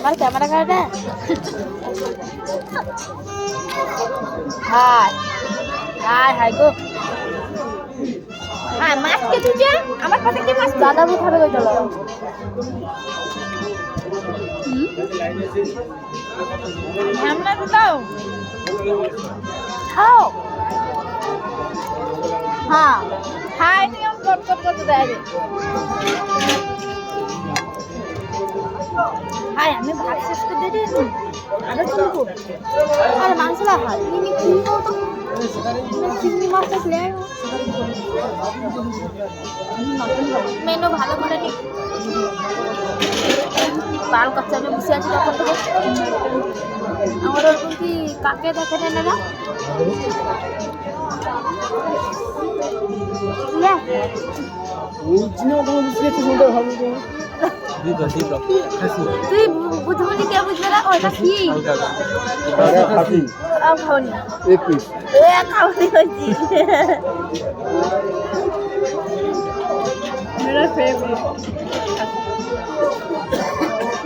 আমার ক্যামেরা কার্ডে? হাই হাই হাই গো। হ্যাঁ মাছ কে তুই আমার পাশে কি মাছ? দাদা বউ খাবে কই চলো। আমরা দাও খাও। হ্যাঁ। হ্যাঁ নিয়ম কট কট করতে দেয় হাই আমি ভাত শেষ করে দিয়ে আরও চলবো আরে মাংস না হয় তুমি কিনবো তো। চিংড়ি মাছটা মেনু ভালো করে নি। কাল কাছে আমি বসে আছি তখন থেকে আমার ওরকম কি কাকে দেখে নেন না? তুই বুঝবনি কে বুঝবে না ওটা কি? খাওনি এ খাওনি হয়েছি মেরা ফেভারিট